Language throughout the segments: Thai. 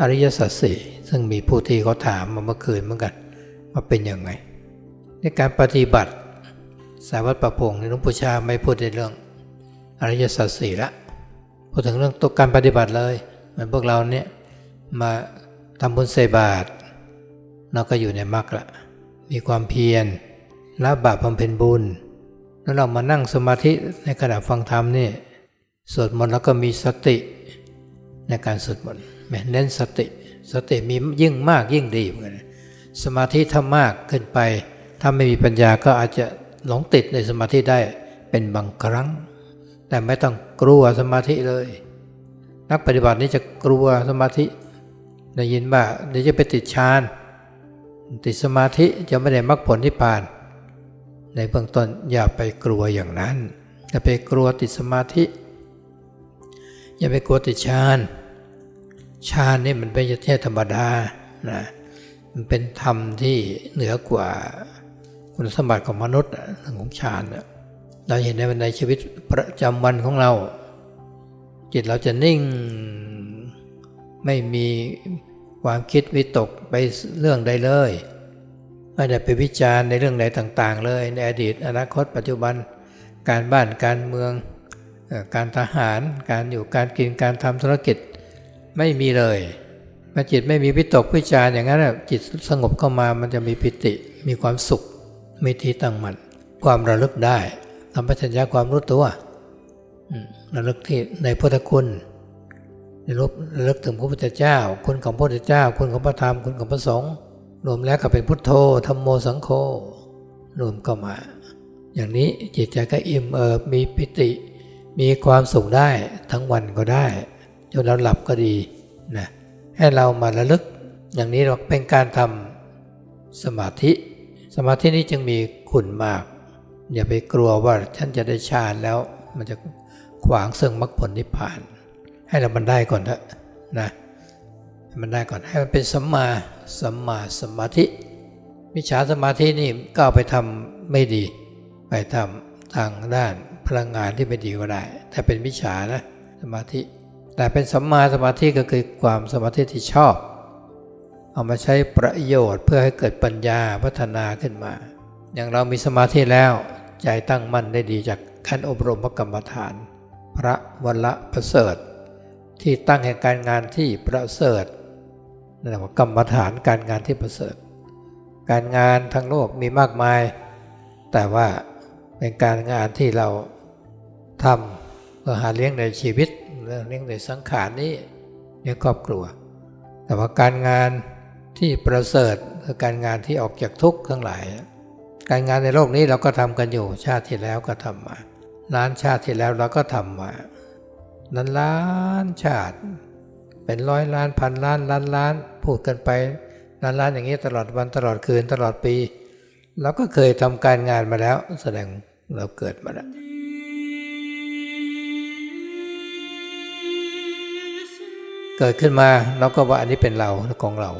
อริยสัจสี่ซึ่งมีผู้ที่เขาถามมาเมื่อคืนเหมือนกันว่าเป็นยังไง ในการปฏิบัติ สายวัดประพงศ์ในหลวงปู่ชาไม่พูดในเรื่อง อริยสัจสี่ละพูดถึงเรื่องตัวการปฏิบัติเลยเหมือนพวกเราเนี่ยมาทำบุญใส่บาตรเราก็อยู่ในมรรคละมีความเพียรละบาปบำเพ็ญบุญ แล้วเรามานั่งสมาธิในขณะฟังธรรมนี่สวดมนต์แล้วก็มีสติในการสวดมนต์ เน้นสติ สติมียิ่งมากยิ่งดีเหมือนกันสมาธิถ้ามากขึ้นไป ถ้าไม่มีปัญญาก็อาจจะหลงติดในสมาธิได้เป็นบางครั้ง แต่ไม่ต้องกลัวสมาธิเลย นักปฏิบัตินี้จะกลัวสมาธิได้ยินว่าเดี๋ยวจะไปติดฌานติดสมาธิจะไม่ได้มรรคผลที่ผ่าน ในเบื้องต้นอย่าไปกลัวอย่างนั้นอย่าไปกลัวติดสมาธิ อย่าไปกลัวติดฌาน ฌานนี่มันไม่ใช่แค่ธรรมดานะมันเป็นธรรมที่เหนือกว่าคุณสมบัติของมนุษย์เรื่องของฌานเราเห็นในในชีวิตประจำวันของเรา จิตเราจะนิ่งไม่มีความคิดวิตกไปเรื่องใดเลยไม่ได้ไปวิจารณ์ในเรื่องใดต่าง ๆ เลย ในอดีตอนาคต ปัจจุบันการบ้านการเมือง การทหาร การอยู่การกินการทำธุรกิจ ไม่มีเลยเมื่อจิตไม่มีวิตกวิจาร์อย่างนั้นจิตสงบเข้ามามันจะมีปิติ มีความสุข มีที่ตั้งมั่นความระลึกได้ธรรมปัญญาความรู้ตัวระลึกที่ในพุทธคุณในรูประลึกถึงพระพุทธเจ้า คุณของพระพุทธเจ้า คุณของพระธรรม คุณของพระสงฆ์รวมแล้วก็เป็นพุทโธธรรมโมสังโฆรวมเข้ามา อย่างนี้จิตใจก็อิ่มเอิบมีปิติ มีความสุขได้ทั้งวันก็ได้ จนเราหลับก็ดีนะให้เรามาระลึก อย่างนี้เราเป็นการทำสมาธิ สมาธินี้จึงมีคุณมาก อย่าไปกลัวว่าฉันจะได้ฌานแล้ว มันจะขวางซึ่งมรรคผลนิพพาน ให้เรามันได้ก่อนเถอะนะให้มันได้ก่อนให้มันเป็นสัมมาสัมมาสมาธิมิจฉาสมาธินี่ก็เอาไปทำไม่ดี ไปทำทางด้านพลังงานที่ไม่ดีก็ได้แต่เป็นมิจฉานะสมาธิ แต่เป็นสัมมาสมาธิก็คือความสมาธิที่ชอบ เอามาใช้ประโยชน์เพื่อให้เกิดปัญญาพัฒนาขึ้นมา อย่างเรามีสมาธิแล้วใจตั้งมั่นได้ดีจากขั้นอบรมพระกรรมฐาน พระวัละประเสริฐ ที่ตั้งแห่งการงานที่ประเสริฐนั่นแหละว่ากรรมฐานการงานที่ประเสริฐ การงานทั้งโลกมีมากมาย แต่ว่าเป็นการงานที่เราทำ เพื่อหาเลี้ยงในชีวิตเรื่องเลี้ยงในสังขารนี้เลี้ยงครอบครัว แต่ว่าการงานที่ประเสริฐคือการงานที่ออกจากทุกข์ทั้งหลาย การงานในโลกนี้เราก็ทำกันอยู่ชาติที่แล้วก็ทำมาล้านชาติที่แล้วเราก็ทำมานั้นล้านชาติ เป็นร้อยล้านพันล้านล้านล้านพูดกันไปล้านล้านอย่างนี้ตลอดวันตลอดคืนตลอดปีเราก็เคยทำการงานมาแล้ว แสดงเราเกิดมาแล้ว เกิดขึ้นมาเราก็ว่าอันนี้เป็นเราของเรา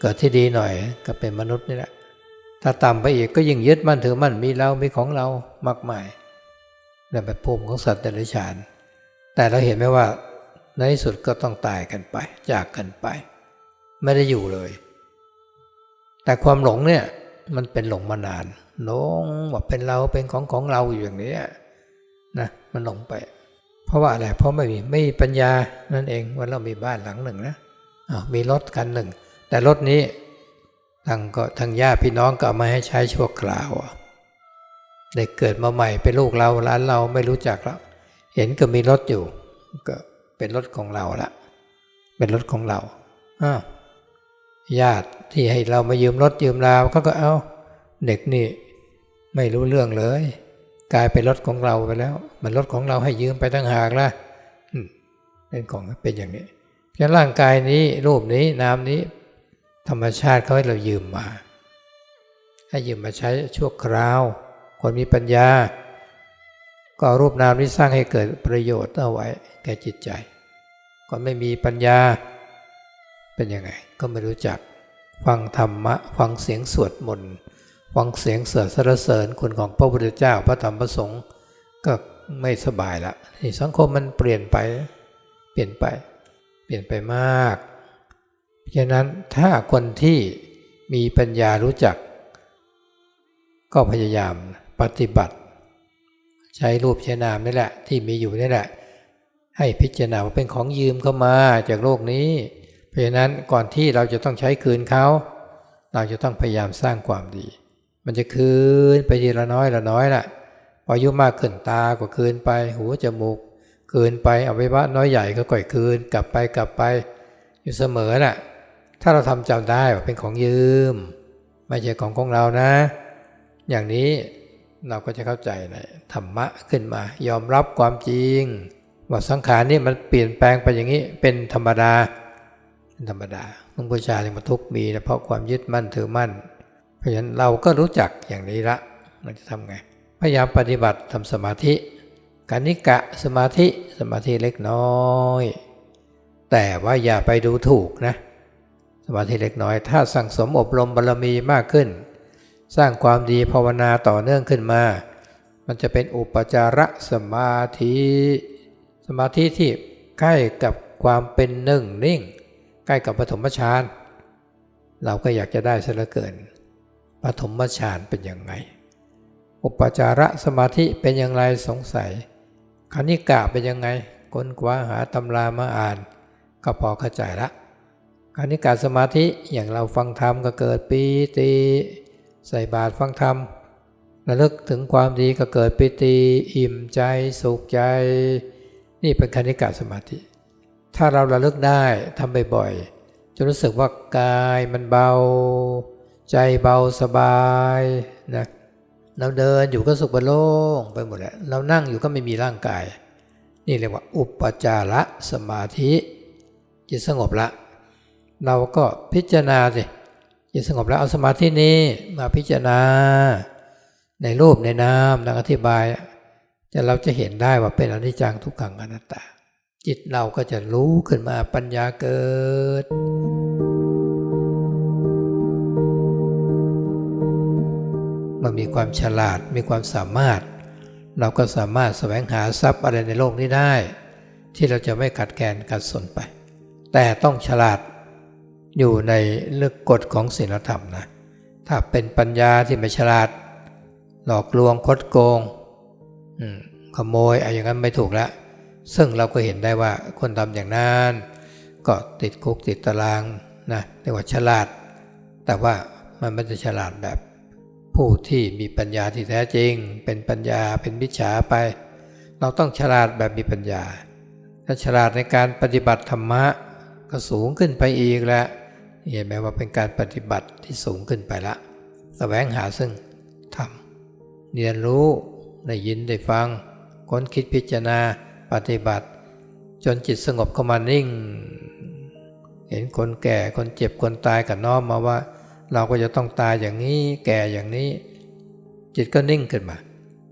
เกิดที่ดีหน่อยก็เป็นมนุษย์นี่แหละ ถ้าต่ำไปอีกก็ยิ่งยึดมั่นถือมั่นมีเรา มีของเรามากมายนั่นเป็นภูมิของสัตว์เดรัจฉาน แต่เราเห็นไหมว่าในที่สุดก็ต้องตายกันไป จากกันไป ไม่ได้อยู่เลย แต่ความหลงเนี่ยมันเป็นหลงมานานหลงว่าเป็นเราเป็นของของเราอยู่อย่างนี้นะมันหลงไป เพราะว่าอะไร เพราะไม่มีไม่มีปัญญานั่นเองว่าเรามีบ้านหลังหนึ่งนะมีรถคันหนึ่ง แต่รถนี้ทางก็ทางญาติพี่น้องก็ามาให้ใช้ชั่วคราวอะเด็กเกิดมาใหม่เป็นลูกเราร้านเราไม่รู้จักแล้วเห็นก็มีรถอยู่ ก็เป็นรถของเราละเป็นรถของเราอ้าวญาติที่ให้เรามายืมรถยืมลาวเขาก็เอาเด็กนี่ไม่รู้เรื่องเลย กลายเป็นรถของเราไปแล้ว มันรถของเราให้ยืมไปตั้งหากละเป็นของเป็นอย่างนี้เพราะร่างกายนี้รูปนี้นามนี้ ธรรมชาติเขาให้เรายืมมา ให้ยืมมาใช้ชั่วคราว คนมีปัญญา ก็รูปนามนี้สร้างให้เกิดประโยชน์เอาไว้แก่จิตใจคนไม่มีปัญญาเป็นยังไง ก็ไม่รู้จักฟังธรรมะ ฟังเสียงสวดมนต์ ฟังเสียงเสริญสรรเสริญคุณของพระพุทธเจ้าพระธรรมพระสงฆ์ก็ไม่สบายละนี่สังคมมันเปลี่ยนไป เปลี่ยนไป เปลี่ยนไปมาก เพราะฉะนั้นถ้าคนที่มีปัญญารู้จัก ก็พยายามปฏิบัติ ใช้รูปใช้นามนี่แหละ ที่มีอยู่นี่แหละ ให้พิจารณาว่าเป็นของยืมเข้ามาจากโลกนี้ เพราะฉะนั้นก่อนที่เราจะต้องใช้คืนเขา เราจะต้องพยายามสร้างความดี มันจะคืนไปทีละน้อยละน้อยละพออายุมากขึ้นตาก็คืนไป หูจมูกคืนไปเอาไว้ว่าน้อยใหญ่ก็ก่อยคืน กลับไปกลับไป อยู่เสมอน่ะ ถ้าเราทำจำได้ว่าเป็นของยืม ไม่ใช่ของของเรานะ อย่างนี้เราก็จะเข้าใจในธรรมะขึ้นมา ยอมรับความจริง ว่าสังขารนี่มันเปลี่ยนแปลงไปอย่างนี้เป็นธรรมดาธรรมดาหลวงพ่อชานี่ยมาทุกมีนะเพราะความยึดมั่นถือมั่น ราะฉะนั้นเราก็รู้จักอย่างนี้ละเราจะทำไง พยายามปฏิบัติทำสมาธิกานิกะสมาธิสมาธิเล็กน้อย แต่ว่าอย่าไปดูถูกนะ สมาธิเล็กน้อย ถ้าสั่งสมอบรมบารมีมากขึ้น สร้างความดีภาวนาต่อเนื่องขึ้นมา มันจะเป็นอุปจารสมาธิ สมาธิที่ใกล้กับความเป็นหนึ่งนิ่ง ใกล้กับปฐมฌานเราก็อยากจะได้ซะเหลือเกิน ปฐมฌานเป็นยังไง อุปจารสมาธิเป็นอย่างไรสงสัยคณิกะเป็นยังไงค้นคว้าหาตำรามาอ่าน ก็พอเข้าใจละคณิกาสมาธิอย่างเราฟังธรรมก็เกิดปีติใส่บาตรฟังธรรมระลึกถึงความดีก็เกิดปิติอิ่มใจสุขใจ นี่เป็นคณิกาสมาธิ ถ้าเราระลึกได้ทำบ่อยๆจะรู้สึกว่ากายมันเบา ใจเบาสบายนะเราเดินอยู่ก็สุขบโล่งไปหมดแล้วเรานั่งอยู่ก็ไม่มีร่างกาย นี่เรียกว่า อุปจาระสมาธิจิตสงบละ เราก็พิจารณาสิจิตสงบแล้วเอาสมาธินี้มาพิจารณา ในรูปในนามดังอธิบายจะเราจะเห็นได้ว่าเป็นอนิจจังทุกขังอนัตตา จิตเราก็จะรู้ขึ้นมาปัญญาเกิด มันมีความฉลาดมีความสามารถ เราก็สามารถแสวงหาทรัพย์อะไรในโลกนี้ได้ ที่เราจะไม่ขัดแคลนขัดสนไป แต่ต้องฉลาดอยู่ในเรื่องกฎของศีลธรรมนะถ้าเป็นปัญญาที่ไม่ฉลาด หลอกลวงคดโกงขโมยอะไรอย่างนั้นไม่ถูกแล้วซึ่งเราก็เห็นได้ว่าคนทำอย่างนั้นก็ติดคุกติดตารางนะเรียกว่าฉลาด แต่ว่ามันไม่ได้ฉลาดแบบ ผู้ที่มีปัญญาที่แท้จริง เป็นปัญญาเป็นมิจฉาไป เราต้องฉลาดแบบมีปัญญาถ้าฉลาดในการปฏิบัติธรรมะก็สูงขึ้นไปอีกแล้วเห็นไหมว่าเป็นการปฏิบัติที่สูงขึ้นไปละแสวงหาซึ่งธรรมเรียนรู้ได้ยินได้ฟัง ค้นคิดพิจารณาปฏิบัติ จนจิตสงบเข้ามานิ่ง เห็นคนแก่คนเจ็บคนตายกับน้อมมาว่า เราก็จะต้องตายอย่างนี้แก่อย่างนี้ จิตก็นิ่งขึ้นมา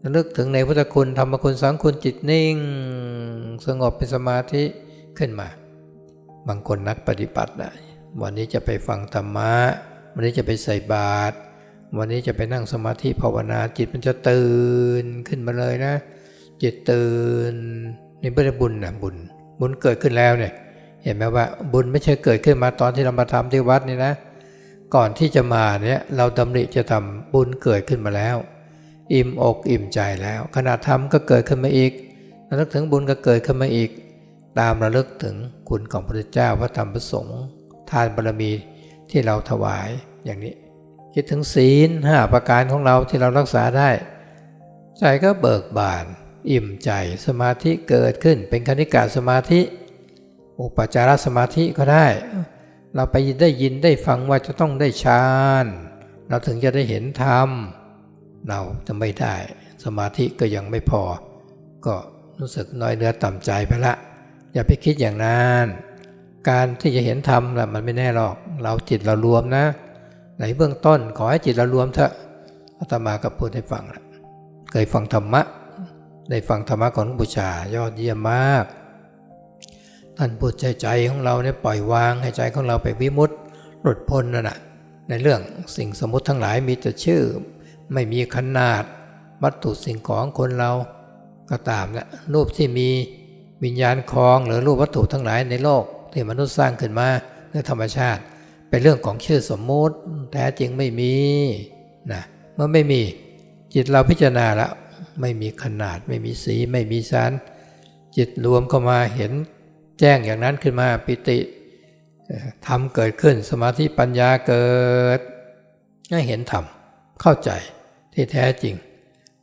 ระลึกถึงในพุทธคุณธรรมคุณสังคุณจิตนิ่ง สงบเป็นสมาธิขึ้นมา บางคนนักปฏิบัตินะวันนี้จะไปฟังธรรมะ วันนี้จะไปใส่บาตรวันนี้จะไปนั่งสมาธิภาวนาจิตมันจะตื่นขึ้นมาเลยนะ จิตตื่นนี่ไม่ได้บุญนะบุญ บุญเกิดขึ้นแล้วเนี่ย เห็นไหมว่าบุญไม่ใช่เกิดขึ้นมาตอนที่เรามาทำที่วัดนี่นะ ก่อนที่จะมาเนี่ยเราดำริจะทำบุญเกิดขึ้นมาแล้ว อิ่มอกอิ่มใจแล้วขณะทำก็เกิดขึ้นมาอีกระลึกถึงบุญก็เกิดขึ้นมาอีก ตามระลึกถึงคุณของพระเจ้าพระธรรมพระสงฆ์ทานบารมีที่เราถวายอย่างนี้ คิดถึงศีลห้าประการของเราที่เรารักษาได้ ใจก็เบิกบาน อิ่มใจสมาธิเกิดขึ้นเป็นคณิกาสมาธิ อุปจารสมาธิก็ได้ เราไปได้ยินได้ฟังว่าจะต้องได้ฌาน เราถึงจะได้เห็นธรรม เราจะไม่ได้สมาธิก็ยังไม่พอ ก็รู้สึกน้อยเนื้อต่ำใจไปละ อย่าไปคิดอย่างนั้นการที่จะเห็นธรรมน่ะมันไม่แน่หรอก เราจิตเรารวมนะ ในเบื้องต้นขอให้จิตเรารวมเถอะอาตมาก็พูดให้ฟังล้วเคยฟังธรรมะ ได้ฟังธรรมะของหลวงปู่ชายอดเยี่ยมมาก ท่านพูดใจใจของเราเนี่ยปล่อยวางให้ใจของเราไปวิมุตติหลุดพ้นนั่นแหะในเรื่องสิ่งสมมติทั้งหลายมีแต่ชื่อ ไม่มีขนาด วัตถุสิ่งของคนเราก็ตามนะรูปที่มีวิญญาณคลองหรือรูปวัตถุทั้งหลายในโลก ที่มนุษย์สร้างขึ้นมาในรื่อธรรมชาติ เป็นเรื่องของชื่อสมมติแท้จริงไม่มีนะเมื่อไม่มีจิตเราพิจารณาแล้วไม่มีขนาดไม่มีสีไม่มีสันจิตรวมเข้ามาเห็น แจ้งอย่างนั้นขึ้นมาปิติเอ่อธรรมเกิดขึ้นสมาธิปัญญาเกิดให้เห็นธรรมเข้าใจที่แท้จริง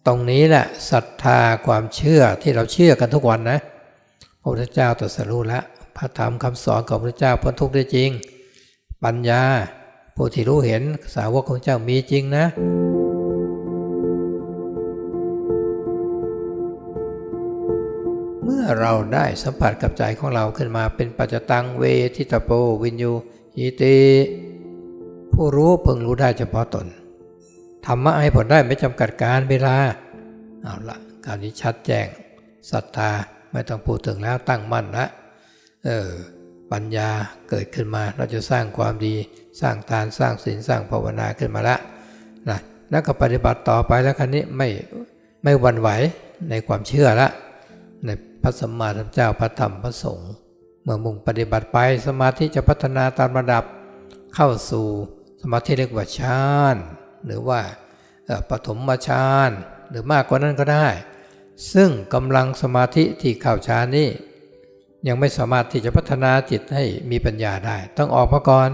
ตรงนี้แหละศรัทธาความเชื่อที่เราเชื่อกันทุกวันนะพระพุทธเจ้าตรัสรู้แล้วพระธรรมคำสอนของพระพุทธเจ้าพ้นทุกข์ได้จริง ปัญญาผู้ที่รู้เห็นสาวกของเจ้ามีจริงนะ เราได้สัมผัสกับใจของเราขึ้นมาเป็นปัจจตังเวทิตาโปวินยูยิติผู้รู้เพิ่งรู้ได้เฉพาะตนธรรมะให้ผลได้ไม่จำกัดการเวลาเอาละคราวนี้ชัดแจ้งศรัทธาไม่ต้องพูดถึงแล้วตั้งมั่นละเออปัญญาเกิดขึ้นมาเราจะสร้างความดี สร้างทานสร้างศีลสร้างภาวนาขึ้นมาละนะแล้วก็ปฏิบัติต่อไปแล้วคันนี้ไม่ไม่หวั่นไหวในความเชื่อละใน พระสัมมาสัมพุทธเจ้าพระธรรมพระสงฆ์เมื่อมุ่งปฏิบัติไปสมาธิจะพัฒนาตามระดับเข้าสู่สมาธิเรียกว่าฌานหรือว่าปฐมฌานหรือมากกว่านั้นก็ได้ ซึ่งกำลังสมาธิที่เข้าฌานนี้ยังไม่สามารถที่จะพัฒนาจิตให้มีปัญญาได้ ต้องออกมาก่อน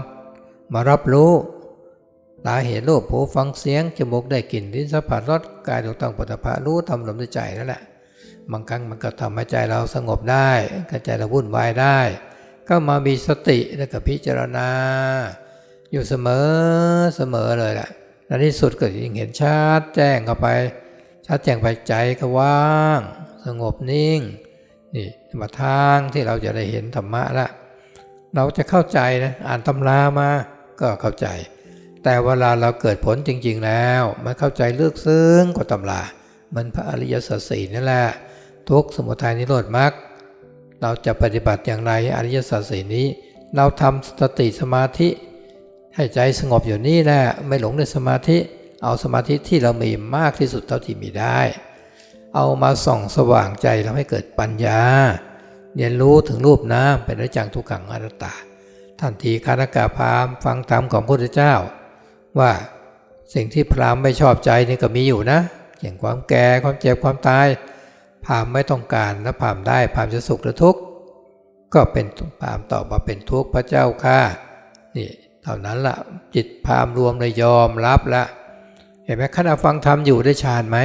มารับรู้ตาเห็นรูปหูฟังเสียงจมูกได้กลิ่นลิ้นสัมผัสรสกายถูกต้องปฐพะรู้ทำลมด้วยใจนั่นแหละ บางครั้งมันก็ทำให้ใจเราสงบได้ก็ใจเราวุ่นวายได้ ก็มามีสติแล้วก็พิจารณา อยู่เสมอเสมอเลยแหละในที่สุดก็ยิ่งเห็นชัดแจ้งเข้าไป ชัดแจ้งไปใจก็ว่าง สงบนิ่ง นี่มาทางที่เราจะได้เห็นธรรมะละเราจะเข้าใจนะอ่านตำรามาก็เข้าใจ แต่เวลาเราเกิดผลจริง ๆแล้ว มันเข้าใจลึกซึ้งกว่าตำรา มันพระอริยสัจสี่นั่นแหละ ทุกข์สมุทัยนิโรธมรรคเราจะปฏิบัติอย่างไรอริยสัจสีนี้ เราทำสติสมาธิให้ใจสงบอยู่นี่แหละไม่หลงในสมาธิเอาสมาธิที่เรามีมากที่สุดเท่าที่มีได้ เอามาส่องสว่างใจเราให้เกิดปัญญา เรียนรู้ถึงรูปน้ำเป็นอนิจจังทุกขังอนัตตาท่านทีคานากาพรามฟังธรรมของพระพุทธเจ้า ว่าสิ่งที่พรามไม่ชอบใจนี่ก็มีอยู่นะอย่างความแก่ความเจ็บความตาย พามไม่ต้องการและพามได้พามจะสุขหรือทุกข์ก็เป็นพามณ์ตอบมาเป็นทุกข์พระเจ้าค่ะนี่เท่านั้นละจิตพามรวมเลยยอมรับละเห็นไหมขณะฟังธรรมอยู่ได้ฌานไหม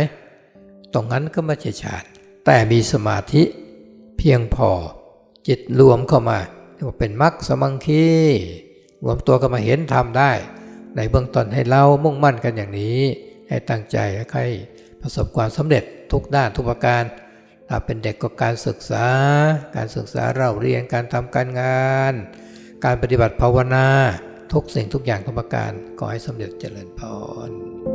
ตรงนั้นก็ไม่ใช่ฌานแต่มีสมาธิเพียงพอ จิตรวมเข้ามาเรียกว่าเป็นมรรคสมังคีรวมตัวกันมาเห็นธรรมได้ ในเบื้องต้นให้เรามุ่งมั่นกันอย่างนี้ ให้ตั้งใจให้ประสบความสำเร็จทุกด้านทุกประการ เป็นเด็กก็การศึกษา การศึกษาเราเรียนการทำการงาน การปฏิบัติภาวนา ทุกสิ่งทุกอย่างกรรมการขอให้สำเร็จเจริญพร